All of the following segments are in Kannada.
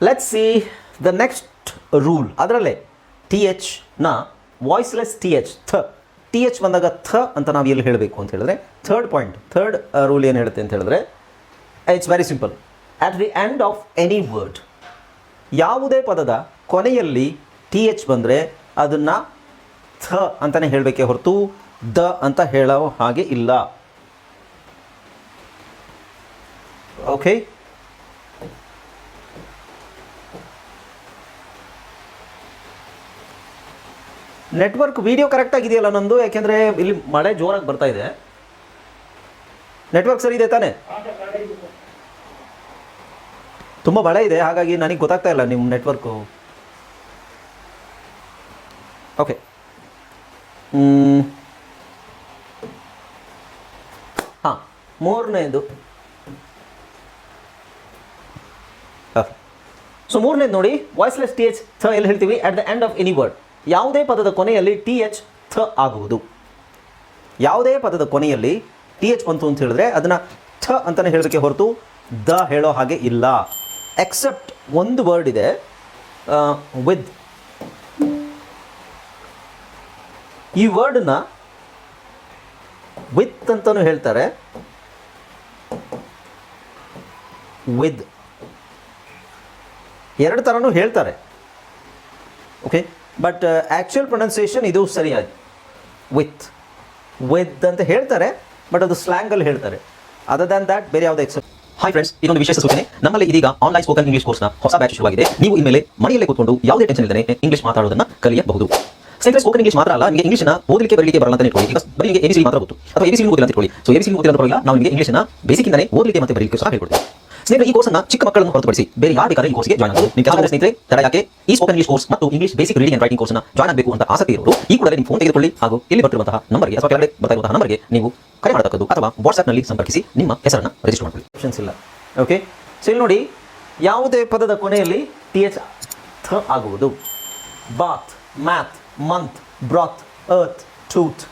Let see the next rule ಅದರಲ್ಲೇ ಟಿ ಎಚ್ನ ವಾಯ್ಸ್ಲೆಸ್ ಟಿ ಎಚ್ ಥ ಟಿ ಎಚ್ ಬಂದಾಗ ಥ ಅಂತ ನಾವು ಎಲ್ಲಿ ಹೇಳಬೇಕು ಅಂತ ಹೇಳಿದ್ರೆ ಥರ್ಡ್ ಪಾಯಿಂಟ್ ಥರ್ಡ್ ರೂಲ್ ಏನು ಹೇಳುತ್ತೆ ಅಂತ ಹೇಳಿದ್ರೆ it's very simple at the end of any word ಯಾವುದೇ ಪದದ ಕೊನೆಯಲ್ಲಿ ಟಿ ಎಚ್ ಬಂದರೆ ಅದನ್ನು ಥ ಅಂತಲೇ ಹೇಳಬೇಕೆ ಹೊರತು ದ ಅಂತ ಹೇಳೋ ಹಾಗೆ ಇಲ್ಲ. ಓಕೆ ನೆಟ್ವರ್ಕ್ ವಿಡಿಯೋ ಕರೆಕ್ಟ್ ಆಗಿದೆಯಲ್ಲ ನಂದು? ಯಾಕೆಂದರೆ ಇಲ್ಲಿ ಮಳೆ ಜೋರಾಗಿ ಬರ್ತಾ ಇದೆ. ನೆಟ್ವರ್ಕ್ ಸರಿ ಇದೆ ತಾನೇ? ತುಂಬ ಮಳೆ ಇದೆ, ಹಾಗಾಗಿ ನನಗೆ ಗೊತ್ತಾಗ್ತಾ ಇಲ್ಲ ನಿಮ್ಮ ನೆಟ್ವರ್ಕು ಓಕೆ ಹಾಂ, ಮೂರನೇದು. ಸೊ ಮೂರನೇದು ನೋಡಿ ವಾಯ್ಸ್ಲೆಸ್ ಟಿ ಎಚ್ ಎಲ್ಲಿ ಹೇಳ್ತೀವಿ? At the end of any word ಯಾವುದೇ ಪದದ ಕೊನೆಯಲ್ಲಿ ಟಿ ಎಚ್ ಥ ಆಗುವುದು. ಯಾವುದೇ ಪದದ ಕೊನೆಯಲ್ಲಿ ಟಿ ಎಚ್ ಬಂತು ಅಂತ ಹೇಳಿದ್ರೆ ಅದನ್ನು ಥ ಅಂತಲೇ ಹೇಳೋದಕ್ಕೆ ಹೊರತು ದ ಹೇಳೋ ಹಾಗೆ ಇಲ್ಲ. ಎಕ್ಸೆಪ್ಟ್ ಒಂದು ವರ್ಡ್ ಇದೆ ವಿತ್ ಈ ವರ್ಡನ್ನ ವಿತ್ ಅಂತಲೂ ಹೇಳ್ತಾರೆ. ವಿದ್ ಎರಡು ಥರನೂ ಹೇಳ್ತಾರೆ. ಓಕೆ ಬಟ್ ಆ್ಯಕ್ಚುಯಲ್ ಪ್ರೊನೌನ್ಸಿಯೇಷನ್ ಇದು ಸರಿಯಾಗಿ. ವಿತ್ ವಿತ್ ಅಂತ ಹೇಳ್ತಾರೆ ಬಟ್ ಅದು ಸ್ಲ್ಯಾಂಗಲ್ಲಿ ಹೇಳ್ತಾರೆ. ಅದರ್ ದ್ಯಾನ್ ದ್ಯಾಟ್ ಬೇರೆ ಯಾವುದೇ ಎಕ್ಸೆಪ್ಟ್ ಹಾಯ್ ಫ್ರೆಂಡ್ಸ್ ಇದೊಂದು ವಿಶೇಷ ಸೂಚನೆ. ನಮ್ಮಲ್ಲಿ ಇದೀಗ ಆನ್ಲೈನ್ ಸ್ಪೋಕನ್ ಇಂಗ್ಲಿಷ್ ಕೋರ್ಸ್ನ ಹೊಸ ಬ್ಯಾಚ್ ಶುರುವಾಗಿದೆ. ನೀವು ಇನ್ಮೇಲೆ ಮನೆಯಲ್ಲೇ ಕೂತ್ಕೊಂಡು ಯಾವುದೇ ಟೆನ್ಷನ್ ಇಲ್ಲದೆ ಇಂಗ್ಲಿಷ್ ಮಾತಾಡೋದನ್ನ ಕಲಿಯಬಹುದು. ಸ್ನೇಹಿತರೆ ಸ್ಪೋಕನ್ ಇಂಗ್ಲಿಷ್ ಮಾತ್ರ ಅಲ್ಲ, ನಿಮಗೆ ಇಂಗ್ಲಿಷ್ನ ಓದಲಿಕ್ಕೆ, ಬರಲಿಕ್ಕೆ ಬರಲ್ಲ ಅಂತ ಇಟ್ಕೊಳ್ಳಿ. ಈಗ ಬರೀ ಎಬಿಸಿ ಮಾತ್ರ ಗೊತ್ತು ಅಥವಾ ಎಬಿಸಿ ಓದಿಲ್ಲ ಅಂತ ಇಟ್ಕೊಳ್ಳಿ. ಸೊ ಎಬಿಸಿ ಓದಿಲ್ಲ ಅಂತ ನಾವು ನಿಮಗೆ ಇಂಗ್ಲಿಷ್ನ ಬೇಸಿಕ್ಕಿಂದಲೇ ಓದಲಿಕ್ಕೆ ಮತ್ತೆ ಬರಲಿಕ್ಕೆ ಸಹ ಹೇಳ್ಕೊಡ್ತೀವಿ. ಸ್ನೇಹಿತರೆ, ಈ ಕೋರ್ಸ್ನ ಚಿಕ್ಕ ಮಕ್ಕಳನ್ನು ಹೊರತುಪಡಿಸಿ ಬೇರೆ ಯಾರು ಬೇಕಾದ್ರೆ ಈ ಕೋರ್ಸ್ಗೆ ಜಾಯ್ನ್ ಆಗಬಹುದು ನಿಮ್ಮ ಕೆಲವು ಸ್ನೇಹಿತರೆ, ತಡ ಯಾಕೆ? ಈ ಸ್ಪೋಕನ್ ಇಂಗ್ಲಿಷ್ ಕೋರ್ಸ್ ಮತ್ತು English basic reading and writing ಕೋರ್ಸ್ನ ಜಾಯ್ನ್ ಆಗಬೇಕು ಅಂತ ಆಸಕ್ತಿ ಇರೋರು, ಈ ಕೂಡಲೇ ನಿಮ್ಮ ಫೋನ್ ತೆಗೆದುಕೊಳ್ಳಿ ಹಾಗೂ ಇಲ್ಲಿ ಬರ್ತಿರುವಂತಹ ನಂಬರ್ಗೆ ಅಥವಾ ಕೆಳಗಡೆ ಬರ್ತಾ ಇರುವಂತಹ ನಂಬರ್ಗೆ ನೀವು ಕರೆ ಮಾಡತಕ್ಕದ್ದು ಅಥವಾ ವಾಟ್ಸ್ಆಪ್ನಲ್ಲಿ ಸಂಪರ್ಕಿಸಿ ನಿಮ್ಮ ಹೆಸರನ್ನು ರಿಜಿಸ್ಟರ್ ಮಾಡಿಕೊಳ್ಳಿ. ಆಪ್ಷನ್ಸ್ ಇಲ್ಲ. ಓಕೆ ಸೊ ಇಲ್ಲಿ ನೋಡಿ, ಯಾವುದೇ ಪದದ ಕೊನೆಯಲ್ಲಿ ಟಿ ಎಚ್ ಥ ಆಗುವುದು. Bath math month broth earth tooth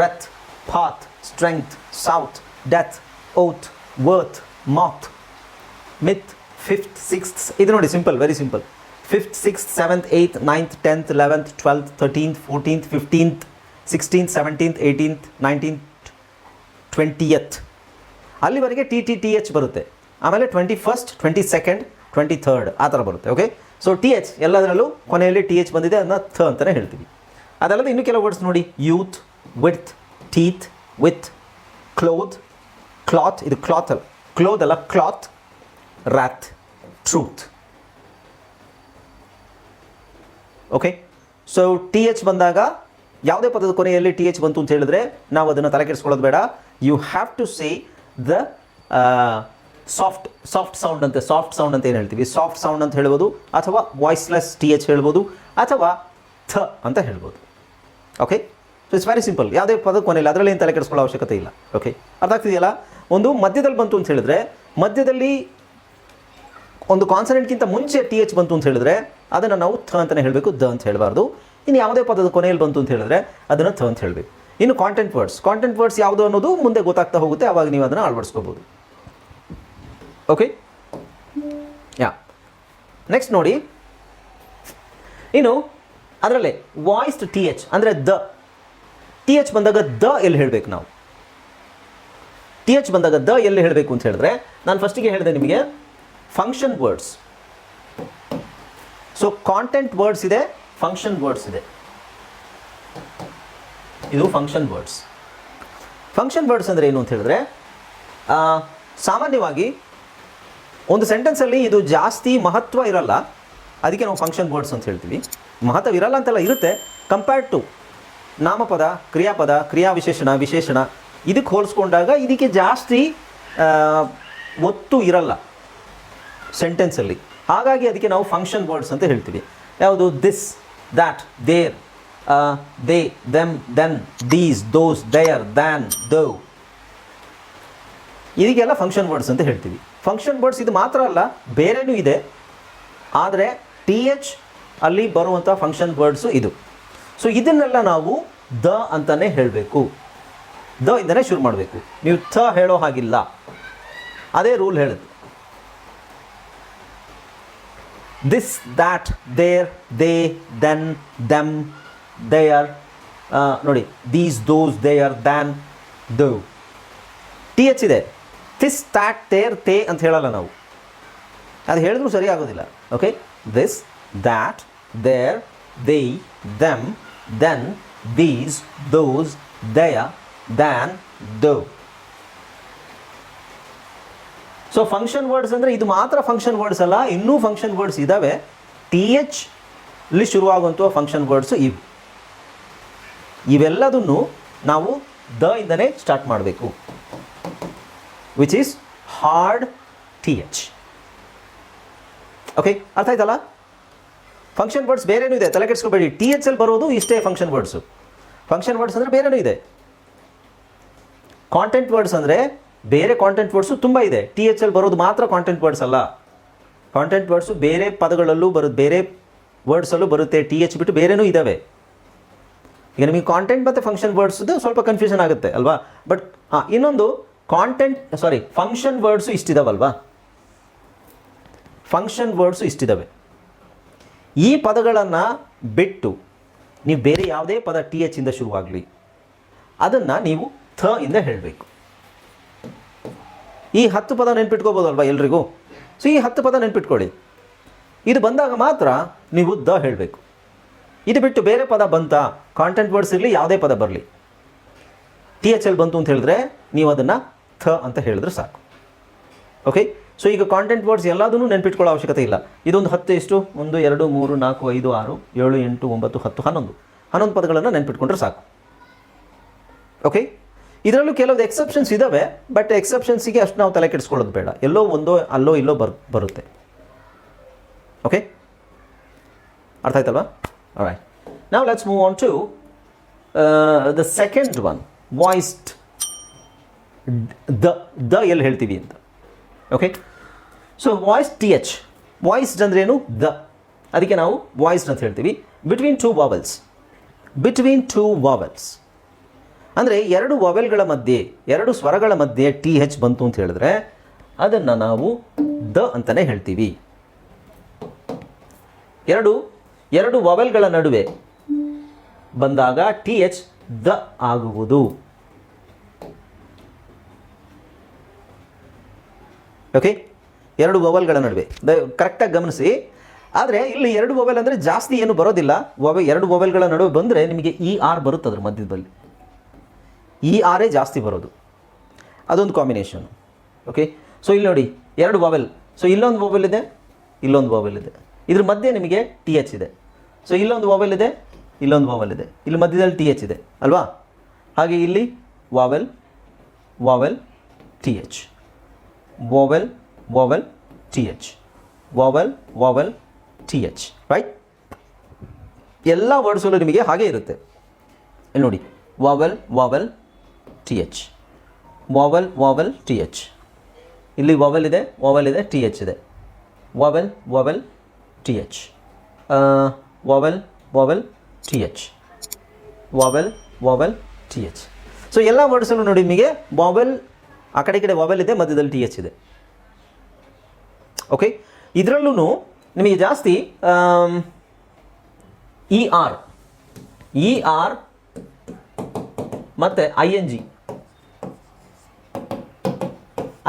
wrath faith strength south death oath worth moth myth fifth sixth ಇದು ನೋಡಿ simple very simple fifth sixth seventh eighth ninth tenth eleventh twelfth thirteenth fourteenth fifteenth sixteenth seventeenth eighteenth nineteenth twentieth ಅಲ್ಲಿವರೆಗೆ ಟಿ ಟಿ ಟಿ ಎಚ್ ಬರುತ್ತೆ. ಆಮೇಲೆ twenty first twenty second twenty third ಆ ಥರ ಬರುತ್ತೆ ಓಕೆ ಸೊ ಟಿ ಎಚ್ ಎಲ್ಲದರಲ್ಲೂ ಕೊನೆಯಲ್ಲಿ ಟಿ ಎಚ್ ಬಂದಿದೆ ಅದನ್ನ ಥ ಅಂತಲೇ ಹೇಳ್ತೀವಿ. ಅದಲ್ಲದೆ ಇನ್ನೂ ಕೆಲವು ವರ್ಡ್ಸ್ ನೋಡಿ. Youth with teeth with cloth cloth ಇದು ಕ್ಲಾತ್ ಅಲ್ಲ. ಕ್ಲೋತ್ ಅಲ್ಲ cloth wrath truth. Okay so T H ಬಂದಾಗ ಯಾವುದೇ ಪದದ ಕೊನೆಯಲ್ಲಿ ಟಿ ಎಚ್ ಬಂತು ಅಂತ ಹೇಳಿದ್ರೆ ನಾವು ಅದನ್ನು ತಲೆಕೆಡಿಸ್ಕೊಳ್ಳೋದು ಬೇಡ. You have to say the soft soft sound ಅಂತ ಸಾಫ್ಟ್ ಸೌಂಡ್ ಅಂತ ಏನು ಹೇಳ್ತೀವಿ? ಸಾಫ್ಟ್ ಸೌಂಡ್ ಅಂತ ಹೇಳ್ಬೋದು, ಅಥವಾ ವಾಯ್ಸ್ಲೆಸ್ ಟಿ ಎಚ್ ಹೇಳ್ಬೋದು, ಅಥವಾ ಥ ಅಂತ ಹೇಳ್ಬೋದು. Okay so it's very simple ಯಾವುದೇ ಪದದ ಕೊನೆಯಲ್ಲಿ ಅದರಲ್ಲಿ ಏನು ತಲೆ ಕೆಡಿಸ್ಕೊಳ್ಳೋ ಅವಶ್ಯಕತೆ ಇಲ್ಲ. ಓಕೆ ಅರ್ಥ ಆಗ್ತಿದೆಯಲ್ಲ? ಒಂದು ಮಧ್ಯದಲ್ಲಿ ಬಂತು ಅಂತ ಹೇಳಿದ್ರೆ ಮಧ್ಯದಲ್ಲಿ ಒಂದು ಕಾನ್ಸನೆಂಟ್ಗಿಂತ ಮುಂಚೆ ಟಿ ಎಚ್ ಬಂತು ಅಂತ ಹೇಳಿದ್ರೆ ಅದನ್ನು ನಾವು ಥ ಅಂತಲೇ ಹೇಳಬೇಕು, ದ ಅಂತ ಹೇಳಬಾರ್ದು. ಇನ್ನು ಯಾವುದೇ ಪದದ ಕೊನೆಯಲ್ಲಿ ಬಂತು ಅಂತ ಹೇಳಿದ್ರೆ ಅದನ್ನು ಥ ಅಂತ ಹೇಳಬೇಕು. ಇನ್ನು ಕಾಂಟೆಂಟ್ ವರ್ಡ್ಸ್ ಕಾಂಟೆಂಟ್ ವರ್ಡ್ಸ್ ಯಾವುದು ಅನ್ನೋದು ಮುಂದೆ ಗೊತ್ತಾಗ್ತಾ ಹೋಗುತ್ತೆ ಆವಾಗ ನೀವು ಅದನ್ನು ಅಳವಡಿಸ್ಕೋಬೋದು. ಓಕೆ ಯಾ ನೆಕ್ಸ್ಟ್ ನೋಡಿ. ಇನ್ನು ಅದರಲ್ಲೇ ವಾಯ್ಸ್ಡ್ ಟಿ ಎಚ್ ಅಂದರೆ ದ. ಟಿ ಎಚ್ ಬಂದಾಗ ದ ಎಲ್ಲಿ ಹೇಳಬೇಕು ನಾವು? ಟಿ ಎಚ್ ಬಂದಾಗ ದ ಎಲ್ಲಿ ಹೇಳಬೇಕು ಅಂತ ಹೇಳಿದ್ರೆ, ನಾನು ಫಸ್ಟಿಗೆ ಹೇಳಿದೆ ನಿಮಗೆ. Function words so content words ಇದೆ ಫಂಕ್ಷನ್ ವರ್ಡ್ಸ್ ಇದೆ. ಇದು ಫಂಕ್ಷನ್ ವರ್ಡ್ಸ್ ಫಂಕ್ಷನ್ ವರ್ಡ್ಸ್ ಅಂದರೆ ಏನು ಅಂತ ಹೇಳಿದ್ರೆ ಸಾಮಾನ್ಯವಾಗಿ ಒಂದು ಸೆಂಟೆನ್ಸಲ್ಲಿ ಇದು ಜಾಸ್ತಿ ಮಹತ್ವ ಇರಲ್ಲ. ಅದಕ್ಕೆ ನಾವು ಫಂಕ್ಷನ್ ವರ್ಡ್ಸ್ ಅಂತ ಹೇಳ್ತೀವಿ. ಮಹತ್ವ ಇರಲ್ಲ ಅಂತೆಲ್ಲ ಇರುತ್ತೆ. ಕಂಪೇರ್ಡ್ ಟು ನಾಮಪದ, ಕ್ರಿಯಾಪದ ಕ್ರಿಯಾ ವಿಶೇಷಣ ವಿಶೇಷಣ ಇದಕ್ಕೆ ಹೋಲಿಸ್ಕೊಂಡಾಗ ಇದಕ್ಕೆ ಜಾಸ್ತಿ ಒತ್ತು ಇರಲ್ಲ. ಸೆಂಟೆನ್ಸಲ್ಲಿ ಹಾಗಾಗಿ ಅದಕ್ಕೆ ನಾವು ಫಂಕ್ಷನ್ ವರ್ಡ್ಸ್ ಅಂತ ಹೇಳ್ತೀವಿ. ಯಾವುದು? This that there they them then these those there than though ಇದಕ್ಕೆಲ್ಲ ಫಂಕ್ಷನ್ ವರ್ಡ್ಸ್ ಅಂತ ಹೇಳ್ತೀವಿ. ಫಂಕ್ಷನ್ ವರ್ಡ್ಸ್ ಇದು ಮಾತ್ರ ಅಲ್ಲ, ಬೇರೆನೂ ಇದೆ. ಆದರೆ ಟಿ ಎಚ್ ಅಲ್ಲಿ ಬರುವಂಥ ಫಂಕ್ಷನ್ ವರ್ಡ್ಸು ಇದು. ಸೊ ಇದನ್ನೆಲ್ಲ ನಾವು ದ ಅಂತಲೇ ಹೇಳಬೇಕು. ದ ಇಂದನೇ ಶುರು ಮಾಡಬೇಕು. ನೀವು ಥ ಹೇಳೋ ಹಾಗಿಲ್ಲ. ಅದೇ ರೂಲ್ ಹೇಳುದು this that there they then them their ನೋಡಿ these those their than though T H ಇದೆ. ದಿಸ್ ದ್ಯಾಟ್ ದೇರ್ ತೇ ಅಂತ ಹೇಳಲ್ಲ ನಾವು. ಅದು ಹೇಳಿದ್ರು ಸರಿ ಆಗೋದಿಲ್ಲ. Okay this that there they them then these those their than though so function words ಅಂದರೆ ಇದು ಮಾತ್ರ ಫಂಕ್ಷನ್ ವರ್ಡ್ಸ್ ಅಲ್ಲ, ಇನ್ನೂ ಫಂಕ್ಷನ್ ವರ್ಡ್ಸ್ ಇದ್ದಾವೆ ಟಿ ಎಚ್ ಇಲ್ಲಿ ಶುರುವಾಗುವಂಥ ಫಂಕ್ಷನ್ ವರ್ಡ್ಸ್ ಇವು. ಇವೆಲ್ಲದನ್ನು ನಾವು ದ ಇಂದನೇ ಸ್ಟಾರ್ಟ್ ಮಾಡಬೇಕು. Which is hard T H okay ಅರ್ಥ ಆಯ್ತಲ್ಲ? ಫಂಕ್ಷನ್ ವರ್ಡ್ಸ್ ಬೇರೆನೂ ಇದೆ. ತಲೆ ಕೆಡಿಸ್ಕೋಬೇಡಿ. ಟಿ ಎಚ್ ಎಲ್ ಬರೋದು ಇಷ್ಟೇ ಫಂಕ್ಷನ್ ವರ್ಡ್ಸು ಫಂಕ್ಷನ್ ವರ್ಡ್ಸ್ ಅಂದರೆ ಬೇರೆನೂ ಇದೆ. ಕಾಂಟೆಂಟ್ ವರ್ಡ್ಸ್ ಅಂದರೆ ಬೇರೆ ಕಾಂಟೆಂಟ್ ವರ್ಡ್ಸು ತುಂಬ ಇದೆ. ಟಿ ಎಚ್ ಎಲ್ ಬರೋದು ಮಾತ್ರ ಕಾಂಟೆಂಟ್ ವರ್ಡ್ಸ್ ಅಲ್ಲ. ಕಾಂಟೆಂಟ್ ವರ್ಡ್ಸು ಬೇರೆ ಪದಗಳಲ್ಲೂ ಬರುತ್ತೆ ಬೇರೆ ವರ್ಡ್ಸಲ್ಲೂ ಬರುತ್ತೆ. ಟಿ ಎಚ್ ಬಿಟ್ಟು ಬೇರೆನೂ ಇದ್ದಾವೆ ಈಗ ನಿಮಗೆ ಕಾಂಟೆಂಟ್ ಮತ್ತು ಫಂಕ್ಷನ್ ವರ್ಡ್ಸ್ದು ಸ್ವಲ್ಪ ಕನ್ಫ್ಯೂಷನ್ ಆಗುತ್ತೆ, ಅಲ್ವಾ? ಬಟ್ ಹಾಂ, ಇನ್ನೊಂದು ಕಾಂಟೆಂಟ್ ಸಾರಿ ಫಂಕ್ಷನ್ ವರ್ಡ್ಸು ಇಷ್ಟಿದಾವಲ್ವಾ? ಫಂಕ್ಷನ್ ವರ್ಡ್ಸು ಇಷ್ಟಿದ್ದಾವೆ ಈ ಪದಗಳನ್ನು ಬಿಟ್ಟು ನೀವು ಬೇರೆ ಯಾವುದೇ ಪದ ಟಿ ಎಚ್ ಇಂದ ಶುರುವಾಗಲಿ, ಅದನ್ನು ನೀವು ಥ ಇಂದ ಹೇಳಬೇಕು. ಈ ಹತ್ತು ಪದ ನೆನ್ಪಿಟ್ಕೋಬೋದಲ್ವಾ ಎಲ್ರಿಗೂ? ಸೊ ಈ ಹತ್ತು ಪದ ನೆನ್ಪಿಟ್ಕೊಳ್ಳಿ. ಇದು ಬಂದಾಗ ಮಾತ್ರ ನೀವು ದ ಹೇಳಬೇಕು. ಇದು ಬಿಟ್ಟು ಬೇರೆ ಪದ ಬಂತ? ಕಾಂಟೆಂಟ್ ವರ್ಡ್ಸ್ ಇರಲಿ, ಯಾವುದೇ ಪದ ಬರಲಿ. ಟಿ ಎಚ್ ಎಲ್ ಬಂತು ಅಂತ ಹೇಳಿದ್ರೆ ನೀವು ಅದನ್ನು ಥ ಅಂತ ಹೇಳಿದ್ರೆ ಸಾಕು. ಓಕೆ ಸೊ ಈಗ ಕಾಂಟೆಂಟ್ ವರ್ಡ್ಸ್ ಎಲ್ಲದನ್ನೂ ನೆನ್ಪಿಟ್ಕೊಳ್ಳೋ ಅವಶ್ಯಕತೆ ಇಲ್ಲ. ಇದೊಂದು ಹತ್ತು ಎಷ್ಟು? ಒಂದು, ಎರಡು, ಮೂರು, ನಾಲ್ಕು, ಐದು, ಆರು, ಏಳು, ಎಂಟು, ಒಂಬತ್ತು, ಹತ್ತು, ಹನ್ನೊಂದು. ಹನ್ನೊಂದು ಪದಗಳನ್ನು ನೆನ್ಪಿಟ್ಕೊಂಡ್ರೆ ಸಾಕು. ಓಕೆ ಇದರಲ್ಲೂ ಕೆಲವು ಎಕ್ಸೆಪ್ಷನ್ಸ್ ಇದ್ದಾವೆ ಬಟ್ ಎಕ್ಸೆಪ್ಷನ್ಸಿಗೆ ಅಷ್ಟು ನಾವು ತಲೆ ಕೆಡಿಸ್ಕೊಳ್ಳೋದು ಬೇಡ. ಎಲ್ಲೋ ಒಂದೋ, ಅಲ್ಲೋ ಇಲ್ಲೋ ಬರ್, ಬರುತ್ತೆ. ಓಕೆ ಅರ್ಥ ಆಯ್ತಲ್ವಾ? ರೈಟ್ ನಾವು let's move on to the second one voiced the ದ ಎಲ್ಲಿ ಹೇಳ್ತೀವಿ ಅಂತ. Okay so voice T H voiced ಅಂದ್ರೇನು ದ ಅದಕ್ಕೆ ನಾವು ವಾಯ್ಸ್ಡ್ ಅಂತ ಹೇಳ್ತೀವಿ. Between two vowels between two vowels ಅಂದರೆ ಎರಡು ವವೆಲ್ಗಳ ಮಧ್ಯೆ, ಎರಡು ಸ್ವರಗಳ ಮಧ್ಯೆ ಟಿ ಹೆಚ್ ಬಂತು ಅಂತ ಹೇಳಿದ್ರೆ ಅದನ್ನು ನಾವು ದ ಅಂತಲೇ ಹೇಳ್ತೀವಿ. ಎರಡು ಎರಡು ವವೆಲ್ಗಳ ನಡುವೆ ಬಂದಾಗ ಟಿ ಎಚ್ ದ ಆಗುವುದು. ಓಕೆ ಎರಡು ವವೆಲ್ಗಳ ನಡುವೆ. ದ ಕರೆಕ್ಟಾಗಿ ಗಮನಿಸಿ. ಆದರೆ ಇಲ್ಲಿ ಎರಡು ವೊವೆಲ್ ಅಂದರೆ ಜಾಸ್ತಿ ಏನು ಬರೋದಿಲ್ಲ. ವೊವೆ ಎರಡು ವೊವೆಲ್ಗಳ ನಡುವೆ ಬಂದರೆ ನಿಮಗೆ ಇ ಆರ್ ಬರುತ್ತೆ ಅದ್ರ ಮಧ್ಯದಲ್ಲಿ. ಇ ಆರೇ ಜಾಸ್ತಿ ಬರೋದು. ಅದೊಂದು ಕಾಂಬಿನೇಷನ್ ಓಕೆ ಸೊ ಇಲ್ಲಿ ನೋಡಿ, ಎರಡು ವಾವೆಲ್ ಸೊ ಇಲ್ಲೊಂದು ವಾವೆಲ್ ಇದೆ, ಇಲ್ಲೊಂದು ವಾವೆಲ್ ಇದೆ. ಇದ್ರ ಮಧ್ಯೆ ನಿಮಗೆ ಟಿ ಎಚ್ ಇದೆ. ಸೊ ಇಲ್ಲೊಂದು ವಾವೆಲ್ ಇದೆ, ಇಲ್ಲೊಂದು ವಾವೆಲ್ ಇದೆ. ಇಲ್ಲಿ ಮಧ್ಯದಲ್ಲಿ ಟಿ ಎಚ್ ಇದೆ, ಅಲ್ವಾ? ಹಾಗೆ ಇಲ್ಲಿ vowel vowel T H vowel vowel T H vowel vowel T H right ಎಲ್ಲ ವರ್ಡ್ಸಲ್ಲೂ ನಿಮಗೆ ಹಾಗೆ ಇರುತ್ತೆ. ನೋಡಿ vowel vowel T H. Vowel vowel T H. ಇಲ್ಲಿ ವಾವೆಲ್ ಇದೆ ವಾವೆಲ್ ಇದೆ, ಟಿ ಎಚ್ ಇದೆ. Vowel vowel T H. Vowel vowel T H. Vowel vowel T H. So ಎಲ್ಲ ವರ್ಡ್ಸನ್ನು ನೋಡಿ ನಿಮಗೆ ವಾವೆಲ್ ಆ ಕಡೆ ಕಡೆ ವಾವೆಲ್ ಇದೆ, ಮಧ್ಯದಲ್ಲಿ ಟಿ ಎಚ್ ಇದೆ. ಓಕೆ ಇದರಲ್ಲೂ ನಿಮಗೆ ಜಾಸ್ತಿ ಇ ಆರ್ ಇ ಆರ್ ಮತ್ತು I N G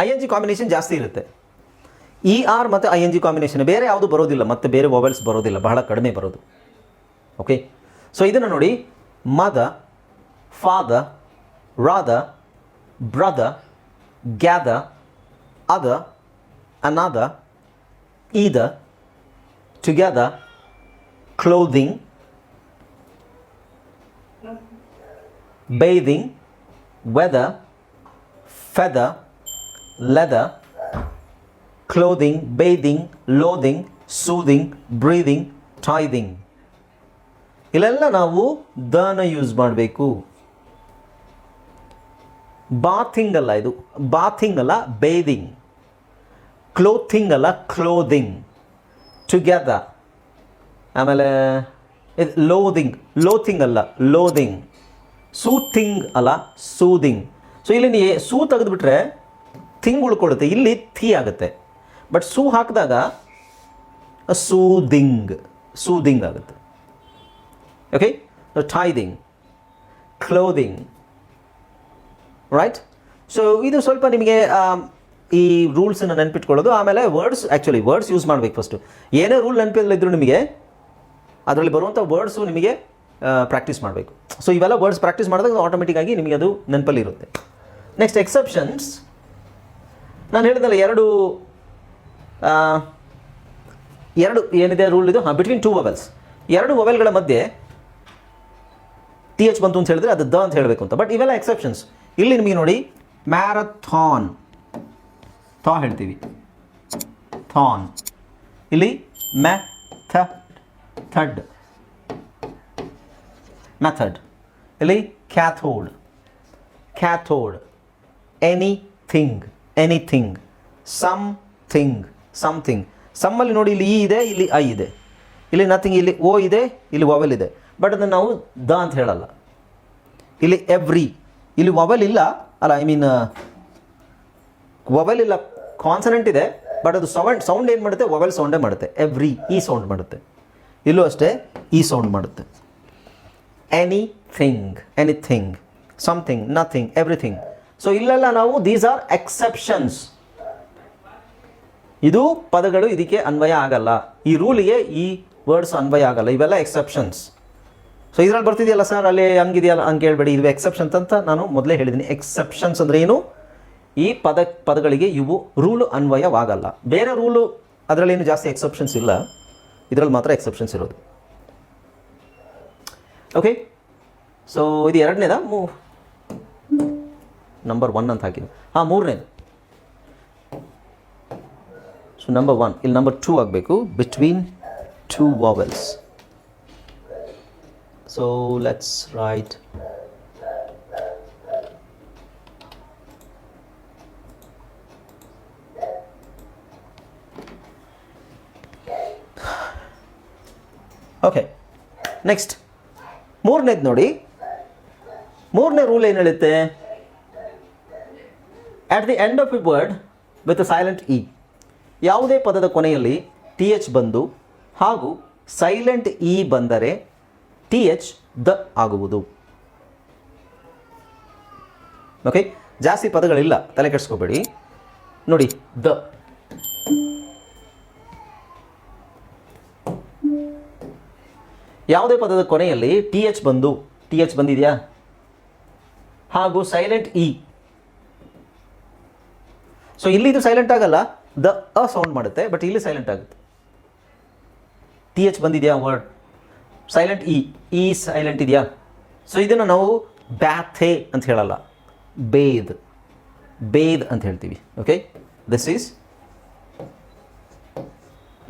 I N G combination ಜಾಸ್ತಿ ಇರುತ್ತೆ. ಇ ಆರ್ ಮತ್ತು ಐ ಎನ್ ಜಿ ಕಾಂಬಿನೇಷನ್ ಬೇರೆ ಯಾವುದು ಬರೋದಿಲ್ಲ ಮತ್ತು ಬೇರೆ ಮೊಬೈಲ್ಸ್ ಬರೋದಿಲ್ಲ ಬಹಳ ಕಡಿಮೆ ಬರೋದು. ಓಕೆ ಸೊ ಇದನ್ನು ನೋಡಿ ಮದ ಫಾದ rather brother gather other another either together clothing bathing, weather, feather, leather, clothing, bathing, loathing, soothing, breathing, tithing. ಇಲ್ಲೆಲ್ಲ ನಾವು ದನ ಯೂಸ್ ಮಾಡಬೇಕು. ಬಾಥಿಂಗ್ ಅಲ್ಲ ಇದು. ಬಾಥಿಂಗ್ ಅಲ್ಲ ಬೇದಿಂಗ್ ಕ್ಲೋಥಿಂಗ್ ಅಲ್ಲ ಕ್ಲೋದಿಂಗ್ ಟುಗೆದರ್ ಆಮೇಲೆ ಇದು ಲೋದಿಂಗ್ ಲೋಥಿಂಗ್ ಅಲ್ಲ ಲೋದಿಂಗ್ ಸೂಥಿಂಗ್ ಅಲ್ಲ ಸೂದಿಂಗ್ ಸೊ ಇಲ್ಲಿ ನೀ ಸೂ ತೆಗೆದುಬಿಟ್ರೆ ಥಿಂಗ್ ಉಳ್ಕೊಡುತ್ತೆ ಇಲ್ಲಿ ಥಿ ಆಗುತ್ತೆ. ಬಟ್ ಸೂ ಹಾಕಿದಾಗ ಸೂದಿಂಗ್ ಸೂದಿಂಗ್ ಆಗುತ್ತೆ. Okay tithing clothing right so ಇದು ಸ್ವಲ್ಪ ನಿಮಗೆ ಈ ರೂಲ್ಸನ್ನು ನೆನ್ಪಿಟ್ಕೊಳ್ಳೋದು. ಆಮೇಲೆ ವರ್ಡ್ಸ್ ಆ್ಯಕ್ಚುಲಿ ವರ್ಡ್ಸ್ ಯೂಸ್ ಮಾಡಬೇಕು ಫಸ್ಟು ಏನೇ ರೂಲ್ ನೆನಪಿಲ್ಲದಿದ್ದರೂ ನಿಮಗೆ, ಅದರಲ್ಲಿ ಬರುವಂಥ ವರ್ಡ್ಸು ನಿಮಗೆ ಪ್ರಾಕ್ಟೀಸ್ ಮಾಡಬೇಕು. ಸೊ ಇವೆಲ್ಲ ವರ್ಡ್ಸ್ ಪ್ರಾಕ್ಟೀಸ್ ಮಾಡಿದಾಗ ಆಟೋಮೆಟಿಕ್ ಆಗಿ ನಿಮಗೆ ಅದು ನೆನಪಲ್ಲಿ ಇರುತ್ತೆ. ನೆಕ್ಸ್ಟ್ ಎಕ್ಸೆಪ್ಷನ್ಸ್ ನಾನು ಹೇಳಿದ್ನಲ್ಲ, ಎರಡು ಎರಡು ಏನಿದೆ ರೂಲ್ ಇದು? ಹಾಂ ಬಿಟ್ವೀನ್ ಟೂ ವವೆಲ್ಸ್ ಎರಡು ಮೊಬೈಲ್ಗಳ ಮಧ್ಯೆ ಟಿ ಎಚ್ ಬಂತು ಅಂತ ಹೇಳಿದ್ರೆ ಅದು ದ ಅಂತ ಹೇಳಬೇಕು ಅಂತ. ಬಟ್ ಇವೆಲ್ಲ ಎಕ್ಸೆಪ್ಷನ್ಸ್ ಇಲ್ಲಿ ನಿಮಗೆ ನೋಡಿ ಮ್ಯಾರಥಾನ್ ಥಾ ಹೇಳ್ತೀವಿ. ಥಾನ್ ಇಲ್ಲಿ ಮ್ಯಾ ಥ ಥಡ್ ಮೆಥಡ್ ಇಲ್ಲಿ cathode cathode anything anything something something ಸಮ್ಮಲ್ಲಿ ನೋಡಿ ಇಲ್ಲಿ ಇ ಇದೆ, ಇಲ್ಲಿ ಐ ಇದೆ. ಇಲ್ಲಿ ನಥಿಂಗ್ ಇಲ್ಲಿ ಓ ಇದೆ, ಇಲ್ಲಿ ವವೆಲ್ ಇದೆ. ಬಟ್ ಅದನ್ನು ನಾವು ದ ಅಂತ ಹೇಳಲ್ಲ. ಇಲ್ಲಿ ಎವ್ರಿ ಇಲ್ಲಿ ವವೆಲ್ ಇಲ್ಲ, ಅಲ್ಲ ಐ ಮೀನ್ ವವೆಲ್ ಇಲ್ಲ ಕಾನ್ಸನೆಂಟ್ ಇದೆ ಬಟ್ ಅದು ಸೌಂಡ್ ಸೌಂಡ್ ಏನು ಮಾಡುತ್ತೆ? ವವೆಲ್ ಸೌಂಡೇ ಮಾಡುತ್ತೆ. ಎವ್ರಿ ಈ ಸೌಂಡ್ ಮಾಡುತ್ತೆ. ಇಲ್ಲೂ ಅಷ್ಟೇ ಈ ಸೌಂಡ್ ಮಾಡುತ್ತೆ. Anything anything something nothing everything so ಇಲ್ಲೆಲ್ಲ ನಾವು ದೀಸ್ ಆರ್ ಎಕ್ಸೆಪ್ಷನ್ಸ್ ಇದು ಪದಗಳು ಇದಕ್ಕೆ ಅನ್ವಯ ಆಗಲ್ಲ. ಈ ರೂಲಿಗೆ ಈ ವರ್ಡ್ಸ್ ಅನ್ವಯ ಆಗಲ್ಲ. ಇವೆಲ್ಲ ಎಕ್ಸೆಪ್ಷನ್ಸ್ ಸೊ ಇದ್ರಲ್ಲಿ ಬರ್ತಿದೆಯಲ್ಲ ಸರ್ ಅಲ್ಲಿ ಹಂಗಿದೆಯಲ್ಲ? ಹಂಗೆ ಹೇಳ್ಬೇಡಿ. ಇದು ಎಕ್ಸೆಪ್ಷನ್ಸ್ ಅಂತ ನಾನು ಮೊದಲೇ ಹೇಳಿದ್ದೀನಿ. ಎಕ್ಸೆಪ್ಷನ್ಸ್ ಅಂದರೆ ಏನು? ಈ ಪದ, ಪದಗಳಿಗೆ ಇವು ರೂಲು ಅನ್ವಯವಾಗಲ್ಲ. ಬೇರೆ ರೂಲು ಅದರಲ್ಲಿ ಏನು ಜಾಸ್ತಿ ಎಕ್ಸೆಪ್ಷನ್ಸ್ ಇಲ್ಲ. ಇದರಲ್ಲಿ ಮಾತ್ರ ಎಕ್ಸೆಪ್ಷನ್ಸ್ ಇರೋದು. ಓಕೆ ಸೊ ಇದು ಎರಡನೇದ? ಮೂ ನಂಬರ್ ಒನ್ ಅಂತ ಹಾಕಿದ್ದು ಹಾಂ, ಮೂರನೇದು. ಸೊ ನಂಬರ್ ಒನ್ ಇಲ್ಲಿ ನಂಬರ್ ಟೂ ಆಗಬೇಕು. Between two vowels so let's write okay next ಮೂರನೇದು ನೋಡಿ. ಮೂರನೇ ರೂಲ್ ಏನು ಹೇಳುತ್ತೆ? At the end of a word with silent E ಯಾವುದೇ ಪದದ ಕೊನೆಯಲ್ಲಿ ಟಿ ಎಚ್ ಬಂದು ಹಾಗೂ ಸೈಲೆಂಟ್ ಇ ಬಂದರೆ ಟಿ ಎಚ್ ದ ಆಗುವುದು. ಓಕೆ ಜಾಸ್ತಿ ಪದಗಳಿಲ್ಲ, ತಲೆ ಕೆಡಿಸ್ಕೋಬೇಡಿ. ನೋಡಿ, ದ. ಯಾವುದೇ ಪದದ ಕೊನೆಯಲ್ಲಿ ಟಿ ಎಚ್ ಬಂದು ಟಿ ಎಚ್ ಬಂದಿದೆಯಾ? ಹಾಗೂ ಸೈಲೆಂಟ್ ಇ ಸೊ ಇಲ್ಲಿ ಇದು ಸೈಲೆಂಟ್ ಆಗಲ್ಲ. ದ ಅ ಸೌಂಡ್ ಮಾಡುತ್ತೆ ಬಟ್ ಇಲ್ಲಿ ಸೈಲೆಂಟ್ ಆಗುತ್ತೆ. ಟಿ ಎಚ್ ಬಂದಿದೆಯಾ word silent E E silent ಇದೆಯಾ? ಸೊ ಇದನ್ನು ನಾವು ಬ್ಯಾಥೆ ಅಂತ ಹೇಳಲ್ಲ. ಬೇದ್ ಬೇದ್ ಅಂತ ಹೇಳ್ತೀವಿ. Okay this is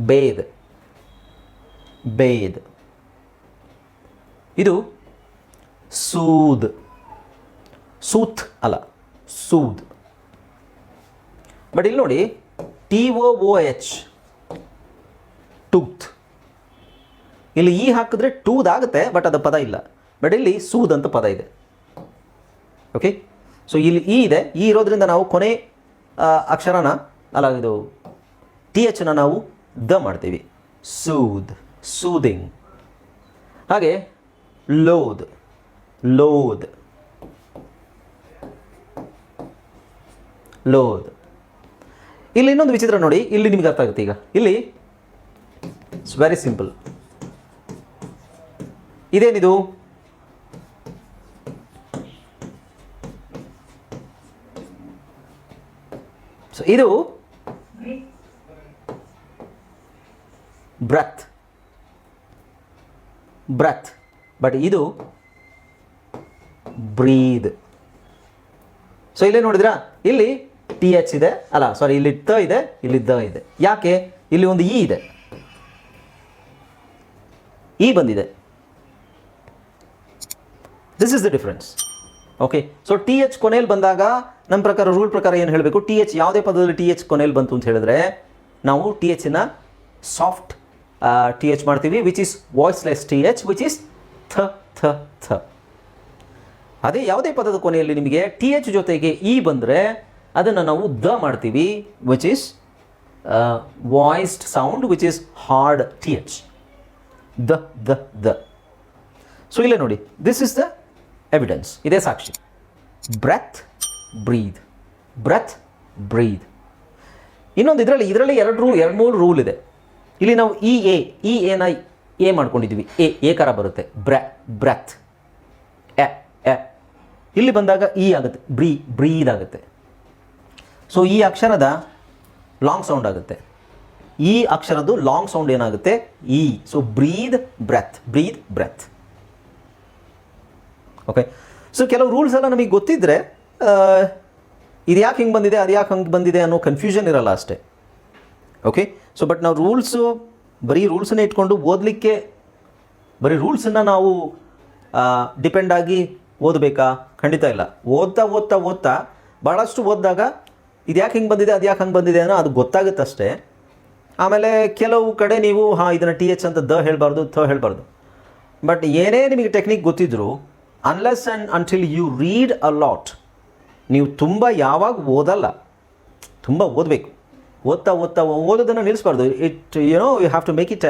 bathe bathe ಇದು ಸೂದ್. ಸೂತ್ ಅಲ್ಲ. ಸೂದ್. ಬಟ್ ಇಲ್ಲಿ ನೋಡಿ T O O H tooth ಇಲ್ಲಿ ಈ ಹಾಕಿದ್ರೆ ಟೂದ್ ಆಗುತ್ತೆ ಬಟ್ ಅದು ಪದ ಇಲ್ಲ. ಬಟ್ ಇಲ್ಲಿ ಸೂದ್ ಅಂತ ಪದ ಇದೆ. ಓಕೆ ಸೊ ಇಲ್ಲಿ ಈ ಇದೆ. ಈ ಇರೋದ್ರಿಂದ ನಾವು ಕೊನೆ ಅಕ್ಷರನ, ಅಲ್ಲ, ಇದು ಟಿ ಎಚ್ನ ನಾವು ದ ಮಾಡ್ತೀವಿ. Soothe, soothing. ಹಾಗೆ, ಲೋದ್ ಲೋದ್. ಲೋದ್. ಇಲ್ಲಿ ಇನ್ನೊಂದು ವಿಚಿತ್ರ ನೋಡಿ, ಇಲ್ಲಿ ನಿಮ್ಗೆ ಅರ್ಥ ಆಗುತ್ತೆ ಈಗ. ಇಲ್ಲಿ ಇಟ್ಸ್ ವೆರಿ ಸಿಂಪಲ್ ಇದೇನಿದು? ಸೊ ಇದು ಬ್ರತ್ ಬ್ರತ್ ಬಟ್ ಇದು ಬ್ರೀದ್ ಸೊ ಇಲ್ಲೇ ನೋಡಿದ್ರಾ? ಇಲ್ಲಿ ಟಿ ಎಚ್ ಇದೆ. ಅಲ್ಲ ಸಾರಿ ಇಲ್ಲಿ ತ ಇದೆ, ಇಲ್ಲಿ ದ ಇದೆ. ಯಾಕೆ? ಇಲ್ಲಿ ಒಂದು ಇ ಇದೆ. ಇ ಬಂದಿದೆ. This is the difference okay so T H ಕೊನೆಯಲ್ಲಿ ಬಂದಾಗ ನಮ್ಮ ಪ್ರಕಾರ ರೂಲ್ ಪ್ರಕಾರ ಏನು ಹೇಳಬೇಕು? ಟಿ ಎಚ್ ಯಾವುದೇ ಪದದಲ್ಲಿ ಟಿ ಎಚ್ ಕೊನೆಯಲ್ಲಿ ಬಂತು ಅಂತ ಹೇಳಿದ್ರೆ, ನಾವು ಟಿ ಎಚ್ನ ಸಾಫ್ಟ್ ಟಿ ಎಚ್ ಮಾಡ್ತೀವಿ which is voiceless T H which is ಥ ಥ ಥ. ಅದೇ ಯಾವುದೇ ಪದದ ಕೊನೆಯಲ್ಲಿ ನಿಮಗೆ ಟಿ ಎಚ್ ಜೊತೆಗೆ ಇ ಬಂದರೆ ಅದನ್ನು ನಾವು ದ ಮಾಡ್ತೀವಿ which is voiced sound which is hard T H the ದ ದ. ಸೊ ಇಲ್ಲೇ ನೋಡಿ. ದಿಸ್ ಇಸ್ ದ ಎವಿಡೆನ್ಸ್ ಇದೇ ಸಾಕ್ಷಿ. ಬ್ರೆತ್ ಬ್ರೀದ್ ಬ್ರೆತ್ ಬ್ರೀದ್ ಇನ್ನೊಂದು ಇದರಲ್ಲಿ ಇದರಲ್ಲಿ ಎರಡು ರೂ ಎರಡು ಮೂರು ರೂಲ್ ಇದೆ. ಇಲ್ಲಿ ನಾವು ಇ ಎ ಇ ಎನ ಎ ಮಾಡ್ಕೊಂಡಿದ್ದೀವಿ ಎ, ಏಕಾರ ಬರುತ್ತೆ. ಬ್ರೆ, ಬ್ರೆತ್. A A. ಇಲ್ಲಿ ಬಂದಾಗ ಇ ಆಗುತ್ತೆ. ಬ್ರೀ, ಬ್ರೀದ್ ಆಗುತ್ತೆ. ಸೊ ಈ ಅಕ್ಷರದ ಲಾಂಗ್ ಸೌಂಡ್ ಆಗುತ್ತೆ. ಈ ಅಕ್ಷರದ್ದು ಲಾಂಗ್ ಸೌಂಡ್ ಏನಾಗುತ್ತೆ? E so breathe breath breathe breath okay so ಕೆಲವು ರೂಲ್ಸ್ ಎಲ್ಲ ನಮಗೆ ಗೊತ್ತಿದ್ದರೆ ಇದು ಯಾಕೆ ಹಿಂಗೆ ಬಂದಿದೆ, ಅದು ಯಾಕೆ ಹಂಗೆ ಬಂದಿದೆ ಅನ್ನೋ ಕನ್ಫ್ಯೂಷನ್ ಇರಲ್ಲ ಅಷ್ಟೇ. ಓಕೆ ಸೊ ಬಟ್ ನಾವು ರೂಲ್ಸು ಬರೀ ರೂಲ್ಸನ್ನೇ ಇಟ್ಕೊಂಡು ಓದಲಿಕ್ಕೆ, ಬರೀ ರೂಲ್ಸನ್ನು ನಾವು ಡಿಪೆಂಡ್ ಆಗಿ ಓದಬೇಕಾ? ಖಂಡಿತ ಇಲ್ಲ. ಓದ್ತಾ ಓದ್ತಾ ಓದ್ತಾ ಭಾಳಷ್ಟು ಓದಿದಾಗ ಇದು ಯಾಕೆ ಹಿಂಗೆ ಬಂದಿದೆ ಅದು ಯಾಕೆ ಹಂಗೆ ಬಂದಿದೆ ಅನ್ನೋ ಅದು ಗೊತ್ತಾಗುತ್ತೆ ಅಷ್ಟೇ ಆಮೇಲೆ ಕೆಲವು ಕಡೆ ನೀವು, ಹಾಂ, ಇದನ್ನು ಟಿ ಎಚ್ ಅಂತ ದ ಹೇಳಬಾರ್ದು, ಥ ಹೇಳಬಾರ್ದು. ಬಟ್ ಏನೇ ನಿಮಗೆ ಟೆಕ್ನಿಕ್ ಗೊತ್ತಿದ್ರು unless and until you read a lot ನೀವು ತುಂಬ ಯಾವಾಗ ಓದಲ್ಲ, ತುಂಬ ಓದಬೇಕು. ಓದ್ತಾ ಓದ್ತಾ, ಓದೋದನ್ನು ನಿಲ್ಲಿಸ್ಬಾರ್ದು it you know you have to make it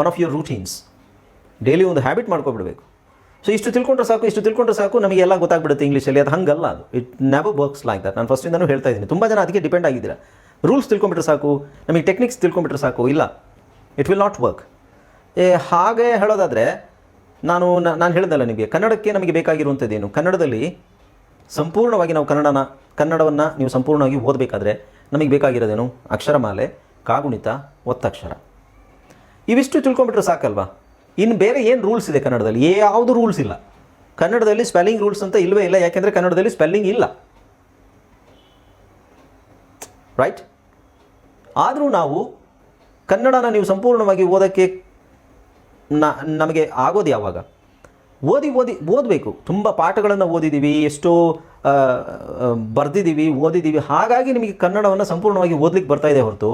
one of your routines daily ಒಂದು ಹ್ಯಾಬಿಟ್ ಮಾಡ್ಕೊಬಿಡ್ಬೇಕು. ಸೊ ಇಷ್ಟು ತಿಳ್ಕೊಂಡ್ರೆ ಸಾಕು, ಇಷ್ಟು ತಿಳ್ಕೊಂಡ್ರೆ ಸಾಕು, ನಮಗೆಲ್ಲ ಗೊತ್ತಾಗ್ಬಿಡುತ್ತೆ ಇಂಗ್ಲೀಷಲ್ಲಿ ಅದು ಹಂಗಲ್ಲ. ಅದು it never works like that ನಾನು ಫಸ್ಟಿಂದನೂ ಹೇಳ್ತಾ ಇದ್ದೀನಿ. ತುಂಬ ಜನ ಅದಕ್ಕೆ ಡಿಪೆಂಡ್ ಆಗಿದ್ದೀರಾ? ರೂಲ್ಸ್ ತಿಳ್ಕೊಂಬಿಟ್ರೆ ಸಾಕು, ನಮಗೆ ಟೆಕ್ನಿಕ್ಸ್ ತಿಳ್ಕೊಂಬಿಟ್ರೆ ಸಾಕು, ಇಲ್ಲ. ಇಟ್ ವಿಲ್ ನಾಟ್ ವರ್ಕ್ ಏ, ಹಾಗೆ ಹೇಳೋದಾದರೆ, ನಾನು ನಾನು ಹೇಳಿದಲ್ಲ ನಿಮಗೆ, ಕನ್ನಡಕ್ಕೆ ನಮಗೆ ಬೇಕಾಗಿರುವಂಥದ್ದೇನು? ಕನ್ನಡದಲ್ಲಿ ಸಂಪೂರ್ಣವಾಗಿ ನಾವು ಕನ್ನಡನ, ಕನ್ನಡವನ್ನು ನೀವು ಸಂಪೂರ್ಣವಾಗಿ ಓದಬೇಕಾದ್ರೆ ನಮಗೆ ಬೇಕಾಗಿರೋದೇನು? ಅಕ್ಷರಮಾಲೆ, ಕಾಗುಣಿತ, ಒತ್ತಕ್ಷರ. ಇವಿಷ್ಟು ತಿಳ್ಕೊಂಬಿಟ್ರೆ ಸಾಕಲ್ವಾ? ಇನ್ನು ಬೇರೆ ಏನು ರೂಲ್ಸ್ ಇದೆ ಕನ್ನಡದಲ್ಲಿ? ಯಾವುದು ರೂಲ್ಸ್ ಇಲ್ಲ. ಕನ್ನಡದಲ್ಲಿ ಸ್ಪೆಲ್ಲಿಂಗ್ ರೂಲ್ಸ್ ಅಂತ ಇಲ್ಲವೇ ಇಲ್ಲ, ಯಾಕೆಂದರೆ ಕನ್ನಡದಲ್ಲಿ ಸ್ಪೆಲ್ಲಿಂಗ್ ಇಲ್ಲ. ರೈಟ್ ಆದರೂ ನಾವು ಕನ್ನಡನ ನೀವು ಸಂಪೂರ್ಣವಾಗಿ ಓದೋಕ್ಕೆ ನಮಗೆ ಆಗೋದು ಯಾವಾಗ? ಓದಿ ಓದಿ, ಓದಬೇಕು. ತುಂಬ ಪಾಠಗಳನ್ನು ಓದಿದ್ದೀವಿ ಎಷ್ಟೋ ಬರೆದಿದ್ದೀವಿ ಓದಿದ್ದೀವಿ ಹಾಗಾಗಿ ನಿಮಗೆ ಕನ್ನಡವನ್ನು ಸಂಪೂರ್ಣವಾಗಿ ಓದಲಿಕ್ಕೆ ಬರ್ತಾ ಇದೆ ಹೊರತು.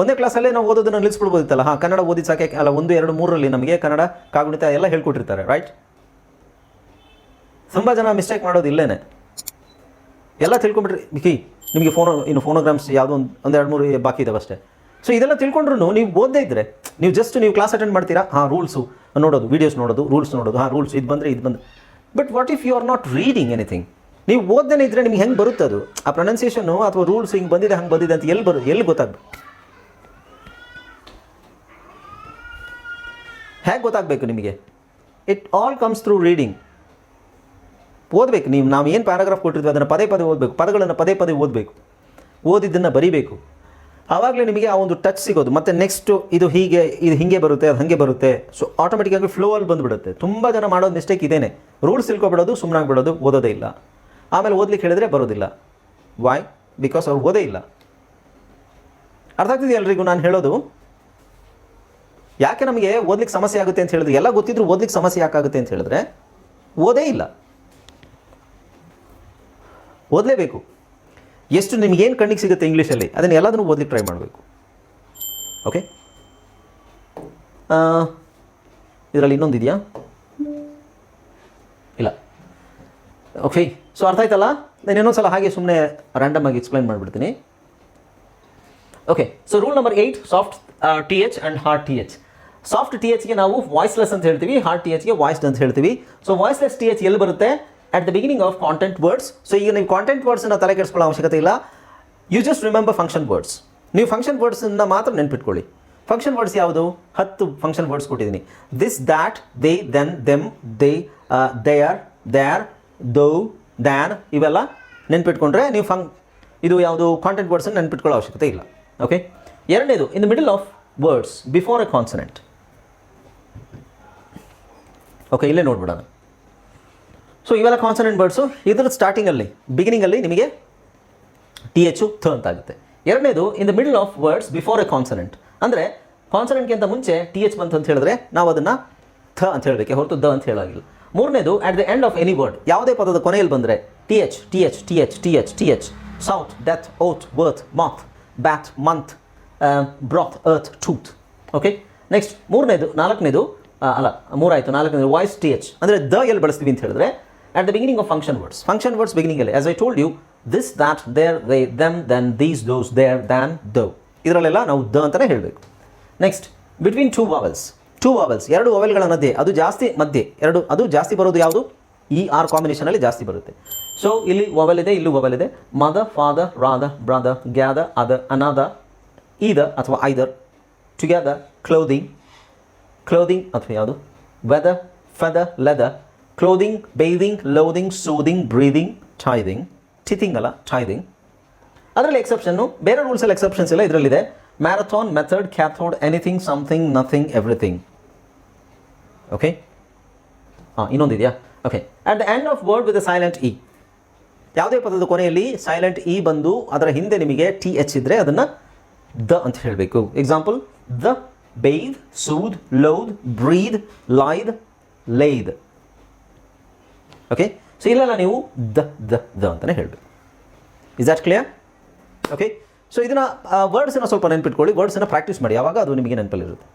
ಒಂದೇ ಕ್ಲಾಸಲ್ಲೇ ನಾವು ಓದೋದನ್ನು ನಿಲ್ಲಿಸ್ಬಿಡ್ಬೋದಿತ್ತಲ್ಲ? ಹಾಂ, ಕನ್ನಡ ಓದಿ ಸಾಕೆ, ಅಲ್ಲ, ಒಂದು, ಎರಡು, ಮೂರರಲ್ಲಿ ನಮಗೆ ಕನ್ನಡ, ಕಾಗುಣಿತ ಎಲ್ಲ ಹೇಳ್ಕೊಟ್ಟಿರ್ತಾರೆ ರೈಟ್ ತುಂಬ ಜನ ಮಿಸ್ಟೇಕ್ ಮಾಡೋದು ಇಲ್ಲೇನೆ. ಎಲ್ಲ ತಿಳ್ಕೊಂಬಿಟ್ರಿ ಮಿಕಿ ನಿಮಗೆ ಫೋನೋ ಇನ್ನು ಫೋನೋಗ್ರಾಮ್ಸ್ ಯಾವುದೋ ಒಂದು ಒಂದು ಎರಡು, ಮೂರು ಬಾಕಿ ಇದಾವೆ ಅಷ್ಟೇ. ಸೊ ಇದೆಲ್ಲ ತಿಳ್ಕೊಂಡ್ರು ನೀವು ಓದದೇ ಇದ್ದರೆ ನೀವು ಜಸ್ಟ್ ನೀವು ಕ್ಲಾಸ್ ಅಟೆಂಡ್ ಮಾಡ್ತೀರಾ? ಹಾಂ ರೂಲ್ಸು ನೋಡೋದು ವೀಡಿಯೋಸ್ ನೋಡೋದು ರೂಲ್ಸ್ ನೋಡೋದು, ಹಾಂ ರೂಲ್ಸ್ ಇದು ಬಂದರೆ, ಇದು ಬಂದು but what if you are not reading anything ನೀವು ಓದ್ದೇನೆ ಇದ್ದರೆ ನಿಮ್ಗೆ ಹೆಂಗೆ ಬರುತ್ತೆ ಅದು? ಆ ಪ್ರೊನೌನ್ಸಿಯೇಷನು ಅಥವಾ ರೂಲ್ಸ್ ಹಿಂಗೆ ಬಂದಿದೆ, ಹಂಗೆ ಬಂದಿದೆ ಅಂತ ಎಲ್ಲಿ ಬರು, ಎಲ್ಲಿ ಗೊತ್ತಾಗಬೇಕು ಹೇಗೆ ಗೊತ್ತಾಗಬೇಕು ನಿಮಗೆ? It all comes through reading ಓದಬೇಕು ನೀವು, ನಾವು ಏನು ಪ್ಯಾರಾಗ್ರಾಫ್ ಕೊಟ್ಟಿರ್ತೀವಿ ಅದನ್ನು ಪದೇ ಪದೇ ಓದಬೇಕು, ಪದಗಳನ್ನು ಪದೇ ಪದೇ ಓದಬೇಕು. ಓದಿದ್ದನ್ನು ಬರಿಬೇಕು. ಆವಾಗಲೇ ನಿಮಗೆ ಆ ಒಂದು ಟಚ್ ಸಿಗೋದು. ಮತ್ತು ನೆಕ್ಸ್ಟು ಇದು ಹೀಗೆ ಇದು ಹೀಗೆ ಬರುತ್ತೆ, ಅದು ಹಾಗೆ ಬರುತ್ತೆ. ಸೊ ಆಟೋಮೆಟಿಕ್ಕಾಗಿ ಫ್ಲೋ ಅಲ್ಲಿ ಬಂದುಬಿಡುತ್ತೆ. ತುಂಬ ಜನ ಮಾಡೋದು ಮಿಸ್ಟೇಕ್ ಇದೇನೆ. ರೂಲ್ಸ್ ತಿಳ್ಕೊಬಿಡೋದು ಸುಮ್ಮನೆ ಬಿಡೋದು ಓದೋದೇ ಇಲ್ಲ. ಆಮೇಲೆ ಓದ್ಲಿಕ್ಕೆ ಹೇಳಿದ್ರೆ ಬರೋದಿಲ್ಲ. ವಾಯ್ ಬಿಕಾಸ್ ಅವ್ರು ಓದೇ ಇಲ್ಲ. ಅರ್ಥ ಆಗ್ತಿದೆ ಎಲ್ರಿಗೂ? ನಾನು ಹೇಳೋದು? ಯಾಕೆ ನಮಗೆ ಓದ್ಲಿಕ್ಕೆ ಸಮಸ್ಯೆ ಆಗುತ್ತೆ ಅಂತ ಹೇಳಿದ್ರೆ, ಎಲ್ಲ ಗೊತ್ತಿದ್ರು ಓದ್ಲಿಕ್ಕೆ ಸಮಸ್ಯೆ ಯಾಕಾಗುತ್ತೆ ಅಂತ ಹೇಳಿದ್ರೆ, ಓದೇ ಇಲ್ಲ. ಓದಲೇಬೇಕು. ಎಷ್ಟು ನಿಮಗೇನು ಕಣ್ಣಿಗೆ ಸಿಗುತ್ತೆ ಇಂಗ್ಲೀಷಲ್ಲಿ ಅದನ್ನು ಎಲ್ಲದನ್ನು ಓದ್ಲಿಕ್ಕೆ ಟ್ರೈ ಮಾಡಬೇಕು. ಓಕೆ ಇದರಲ್ಲಿ ಇನ್ನೊಂದು ಇದೆಯಾ? ಇಲ್ಲ. ಓಕೆ ಸೊ ಅರ್ಥ ಆಯ್ತಲ್ಲ? ನಾನು ಇನ್ನೊಂದು ಸಲ ಹಾಗೆ ಸುಮ್ಮನೆ ರ್ಯಾಂಡಮ್ ಆಗಿ ಎಕ್ಸ್ಪ್ಲೈನ್ ಮಾಡಿಬಿಡ್ತೀನಿ. Okay so rule number eight soft T H and hard T H soft T ಎಚ್ಗೆ ನಾವು ವಾಯ್ಸ್ಲೆಸ್ ಅಂತ ಹೇಳ್ತೀವಿ ಹಾರ್ಡ್ ಟಿ ಎಚ್ಗೆ ವಾಯ್ಸ್ಡ್ ಅಂತ ಹೇಳ್ತೀವಿ. ಸೊ ವಾಯ್ಸ್ಲೆಸ್ ಟಿ ಎಚ್ ಎಲ್ಲಿ ಬರುತ್ತೆ? At the beginning of content words so ಈಗ ನೀವು ಕಾಂಟೆಂಟ್ ವರ್ಡ್ಸನ್ನು ತಲೆ ಕೆಡಿಸ್ಕೊಳ್ಳೋ ಅವಶ್ಯಕತೆ ಇಲ್ಲ. You just remember function words ನೀವು ಫಂಕ್ಷನ್ ವರ್ಡ್ಸನ್ನು ಮಾತ್ರ ನೆನ್ಪಿಟ್ಕೊಳ್ಳಿ. ಫಂಕ್ಷನ್ ವರ್ಡ್ಸ್ ಯಾವುದು? ಹತ್ತು ಫಂಕ್ಷನ್ ವರ್ಡ್ಸ್ ಕೊಟ್ಟಿದ್ದೀನಿ. This that they then them they they are they are though than ಇವೆಲ್ಲ ನೆನ್ಪಿಟ್ಕೊಂಡ್ರೆ ನೀವು ಫಂಕ್ ಇದು ಯಾವುದು? ಕಾಂಟೆಂಟ್ ವರ್ಡ್ಸನ್ನು ನೆನ್ಪಿಟ್ಕೊಳ್ಳೋ ಅವಶ್ಯಕತೆ ಇಲ್ಲ. ಓಕೆ ಎರಡನೇದು in the middle of words before a consonant okay ಇಲ್ಲೇ ನೋಡ್ಬಿಡೋಣ. ಸೊ ಇವೆಲ್ಲ ಕಾನ್ಸನೆಂಟ್ ಬರ್ಡ್ಸು ಇದ್ರ ಸ್ಟಾರ್ಟಿಂಗಲ್ಲಿ ಬಿಗಿನಿಂಗಲ್ಲಿ ನಿಮಗೆ ಟಿ ಎಚು ಥ ಅಂತ ಆಗುತ್ತೆ ಎರಡನೇದು in the middle of words before a consonant ಅಂದರೆ ಕಾನ್ಸನೆಂಟ್ಗಿಂತ ಮುಂಚೆ ಟಿ ಎಚ್ ಬಂತು ಅಂತ ಹೇಳಿದ್ರೆ, ನಾವು ಅದನ್ನು ಥ ಅಂತ ಹೇಳಬೇಕು, ಹೊರತು ದ ಅಂತ ಹೇಳಾಗಿಲ್ಲ. ಮೂರನೇದು at the end of any word ಯಾವುದೇ ಪದದ ಕೊನೆಯಲ್ಲಿ ಬಂದರೆ T H T H T H T H T H south death oath birth moth bath month broth earth tooth okay next ಮೂರನೇದು, ನಾಲ್ಕನೇದು ಅಲ್ಲ, ಮೂರಾಯಿತು, ನಾಲ್ಕು ವಾಯ್ಸ್ ಟಿ ಎಚ್ ಅಂದರೆ ದ ಎಲ್ಲಿ ಬಳಸ್ತೀವಿ ಅಂತ ಹೇಳಿದ್ರೆ at the beginning of function words function words ಬಿಗಿನಿಂಗಲ್ಲಿ as I told you this that there they them then these those there than the ಇದರಲ್ಲೆಲ್ಲ ನಾವು ದ ಅಂತಲೇ ಹೇಳಬೇಕು. Next between two vowels two vowels ಎರಡು ವಾವೆಲ್ಗಳ ಮಧ್ಯೆ, ಅದು ಜಾಸ್ತಿ ಮಧ್ಯೆ, ಎರಡು, ಅದು ಜಾಸ್ತಿ ಬರೋದು ಯಾವುದು? ಈ ಆರ್ ಕಾಂಬಿನೇಷನಲ್ಲಿ ಜಾಸ್ತಿ ಬರುತ್ತೆ. ಸೊ ಇಲ್ಲಿ ವಾವೆಲ್ ಇದೆ, ಇಲ್ಲೂ ವಾವೆಲ್ ಇದೆ. ಮದ ಫಾದರ್ ರಾದ ಬ್ರದರ್ ಗ್ಯಾದ ಅದ ಅನಾದ ಈದ ಅಥವಾ ಐದರ್ ಟುಗೆದರ್ ಕ್ಲೋದಿಂಗ್ ಕ್ಲೋದಿಂಗ್ ಅಥವಾ ಯಾವುದು weather feather leather clothing bathing loathing soothing breathing tithing tithing ಅಲ್ಲ ಟಾಯ್ದಿಂಗ್ ಅದರಲ್ಲಿ ಎಕ್ಸೆಪ್ಷನ್ನು ಬೇರೆ ರೂಲ್ಸಲ್ಲಿ ಎಕ್ಸೆಪ್ಷನ್ಸ್ ಇಲ್ಲ ಇದರಲ್ಲಿದೆ marathon method cathode anything something nothing everything okay ಹಾಂ ಇನ್ನೊಂದಿದೆಯಾ? Okay at the end of word with silent E ಯಾವುದೇ ಪದದ ಕೊನೆಯಲ್ಲಿ ಸೈಲೆಂಟ್ ಇ ಬಂದು ಅದರ ಹಿಂದೆ ನಿಮಗೆ ಟಿ ಎಚ್ ಇದ್ದರೆ ಅದನ್ನು ದ ಅಂತ ಹೇಳಬೇಕು. ಎಕ್ಸಾಂಪಲ್ ದ. Bathe soothe loathe breathe lithe lathe okay so ಇಲ್ಲೆಲ್ಲ ನೀವು ದ ದ ದ ಅಂತಲೇ ಹೇಳಬೇಕು. Is that clear okay so ಇದನ್ನು ವರ್ಡ್ಸನ್ನು ಸ್ವಲ್ಪ ನೆನ್ಪಿಟ್ಕೊಳ್ಳಿ. ವರ್ಡ್ಸನ್ನು ಪ್ರಾಕ್ಟೀಸ್ ಮಾಡಿ. ಯಾವಾಗ ಅದು ನಿಮಗೆ ನೆನಪಲ್ಲಿರುತ್ತೆ?